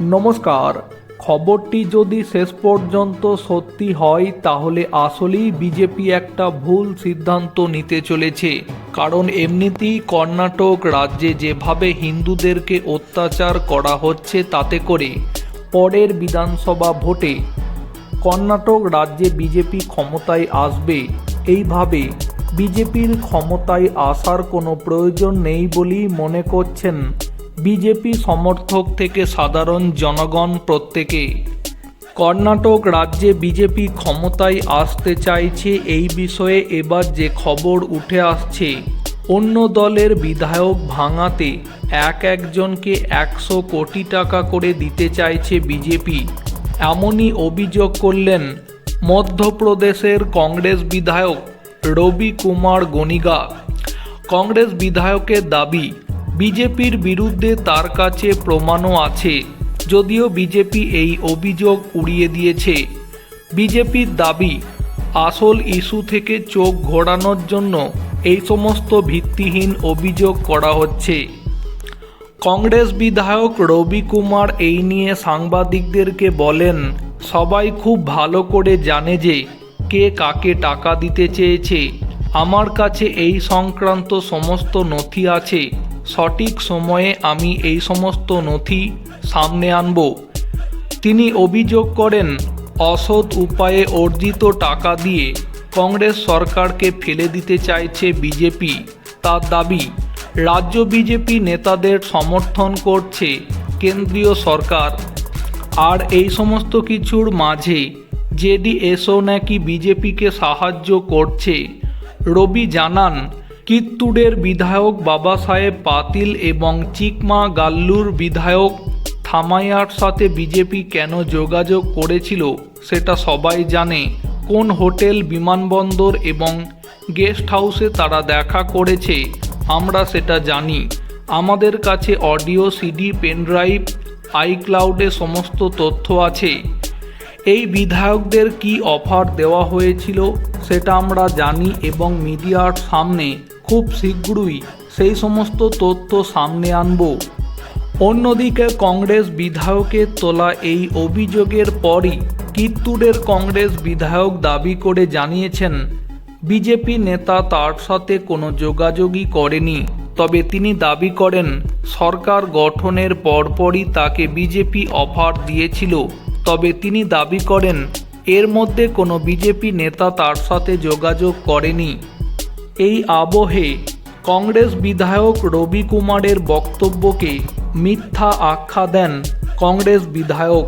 নমস্কার। খবরটি যদি শেষ পর্যন্ত সত্যি হয়, তাহলে আসলেই বিজেপি একটা ভুল সিদ্ধান্ত নিতে চলেছে। কারণ এমনিতেই কর্ণাটক রাজ্যে যেভাবে হিন্দুদেরকে অত্যাচার করা হচ্ছে তাতে করে পরের বিধানসভা ভোটে কর্ণাটক রাজ্যে বিজেপি ক্ষমতায় আসবে। এইভাবে বিজেপির ক্ষমতায় আসার কোনো প্রয়োজন নেই বলেই মনে করছেন বিজেপি সমর্থক থেকে সাধারণ জনগণ প্রত্যেকে। কর্ণাটক রাজ্যে বিজেপি ক্ষমতায় আসতে চাইছে এই বিষয়ে এবার যে খবর উঠে আসছে, অন্য দলের বিধায়ক ভাঙাতে এক একজনকে একশো কোটি টাকা করে দিতে চাইছে বিজেপি। এমনই অভিযোগ করলেন মধ্যপ্রদেশের কংগ্রেস বিধায়ক রবি কুমার গনিগা। কংগ্রেস বিধায়কের দাবি বিজেপির বিরুদ্ধে তার কাছে প্রমাণও আছে, যদিও বিজেপি এই অভিযোগ উড়িয়ে দিয়েছে। বিজেপির দাবি, আসল ইস্যু থেকে চোখ ঘোরানোর জন্য এই সমস্ত ভিত্তিহীন অভিযোগ করা হচ্ছে। কংগ্রেস বিধায়ক রবি কুমার এই নিয়ে সাংবাদিকদেরকে বলেন, সবাই খুব ভালো করে জানে যে কে কাকে টাকা দিতে চেয়েছে। আমার কাছে এই সংক্রান্ত সমস্ত নথি আছে। সঠিক সময়ে আমি এই সমস্ত নথি সামনে আনব। তিনি অভিযোগ করেন, অসৎ উপায়ে অর্জিত টাকা দিয়ে কংগ্রেস সরকারকে ফেলে দিতে চাইছে বিজেপি। তার দাবি, রাজ্য বিজেপি নেতাদের সমর্থন করছে কেন্দ্রীয় সরকার। আর এই সমস্ত কিছুর মাঝে জেডিএসও নাকি বিজেপিকে সাহায্য করছে, রবি জানান কিত্তুরের বিধায়ক বাবা সাহেব পাতিল এবং চিকমা গাল্লুর বিধায়ক থামাইয়ার সাথে বিজেপি কেন যোগাযোগ করেছিল সেটা সবাই জানে। কোন হোটেল, বিমানবন্দর এবং গেস্ট হাউসে তারা দেখা করেছে, আমরা সেটা জানি। আমাদের কাছে অডিও, সিডি পেনড্রাইভ আইক্লাউডে সমস্ত তথ্য আছে। এই বিধায়কদের কি অফার দেওয়া হয়েছিল সেটা আমরা জানি এবং মিডিয়ার সামনে খুব শীঘ্রই সেই সমস্ত তথ্য সামনে আনব। অন্যদিকে কংগ্রেস বিধায়কের তোলা এই অভিযোগের পরই কিত্তুরের কংগ্রেস বিধায়ক দাবি করে জানিয়েছেন, বিজেপি নেতা তার সাথে কোনো যোগাযোগই করেনি। তবে তিনি দাবি করেন, সরকার গঠনের পরপরই তাকে বিজেপি অফার দিয়েছিল। তবে তিনি দাবি করেন, এর মধ্যে কোনো বিজেপি নেতা তার সাথে যোগাযোগ করেনি। এই আবহে কংগ্রেস বিধায়ক রবি কুমারের বক্তব্যকে মিথ্যা আখ্যা দেন কংগ্রেস বিধায়ক।